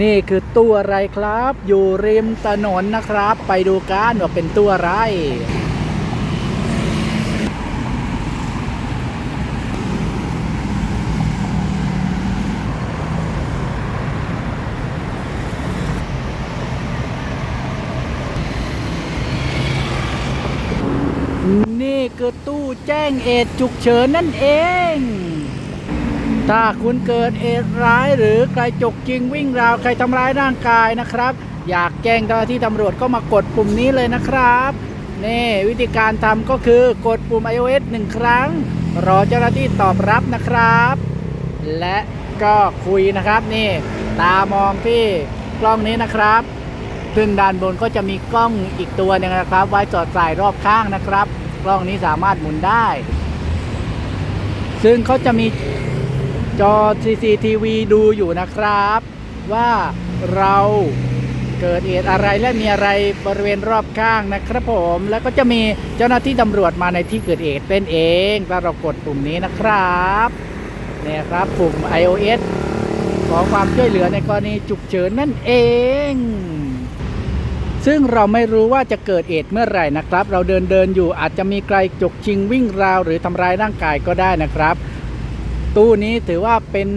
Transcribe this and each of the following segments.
นี่คือตู้อะไรครับ อยู่ริมถนนนะครับ ไปดูกันว่าเป็นตู้อะไร นี่คือตู้แจ้งเหตุฉุกเฉินนั่นเอง ถ้าคุณเกิดเหตุร้ายหรือใครจกจริงวิ่งราวใครทำร้ายร่างกายนะครับ อยากแจ้งเจ้าหน้าที่ตำรวจก็มากดปุ่มนี้เลยนะครับนี่วิธีการทำก็คือกดปุ่ม iOS หนึ่งครั้ง รอเจ้าหน้าที่ตอบรับนะครับ และก็คุยนะครับนี่ ตามองที่กล้องนี้นะครับซึ่งด้านบนก็จะมีกล้องอีกตัวนึงนะครับ ไว้สอดสายรอบข้างนะครับ กล้องนี้สามารถหมุนได้ ซึ่งเขาจะมี จอ CCTV ดูอยู่นะครับ ว่าเราเกิดเหตุอะไรและมีอะไรบริเวณรอบข้างนะครับผม แล้วก็จะมีเจ้าหน้าที่ตำรวจมาในที่เกิดเหตุเป็นเองถ้าเรากดปุ่มนี้นะครับเนี่ยครับปุ่ม iOS ขอความช่วยเหลือในกรณีฉุกเฉินนั่นเอง ซึ่งเราไม่รู้ว่าจะเกิดเหตุเมื่อไหร่นะครับ เราเดินเดินอยู่อาจจะมีใครจกชิงวิ่งราวหรือทำร้ายร่างกายก็ได้นะครับ ตู้นี้ถือว่าเป็น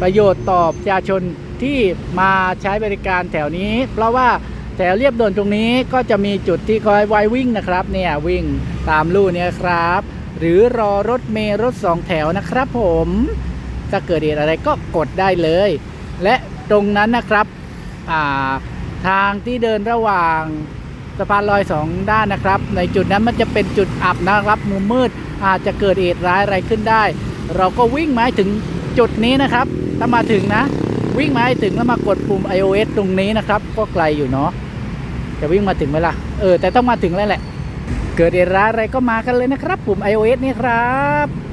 ประโยชน์ต่อประชาชนที่มาใช้บริการแถวนี้ เพราะว่าแถวเรียบด่วนตรงนี้ก็จะมีจุดที่คอยไว้วิ่งนะครับเนี่ยวิ่งตามลู่เนี่ยครับ หรือรอรถเมล์รถสองแถวนะครับผมถ้าเกิดเหตุอะไรก็กดได้เลย และตรงนั้นนะครับาทางที่เดินระหว่าง สะพานลอยสองด้านนะครับ ในจุดนั้นมันจะเป็นจุดอับนะครับมุมมืดอาจจะเกิดเหตุร้ายอะไรขึ้นได้ เราก็วิ่งมาถึงจุดนี้นะครับ ถ้ามาถึงนะ วิ่งมาถึงแล้วมากดปุ่ม iOS ตรงนี้นะครับ ก็ไกลอยู่เนาะจะวิ่งมาถึงไหมล่ะเออแต่ต้องมาถึงแล้วแหละ เกิดเหตุร้ายอะไรก็มากันเลยนะครับ ปุ่ม iOS นี่ครับ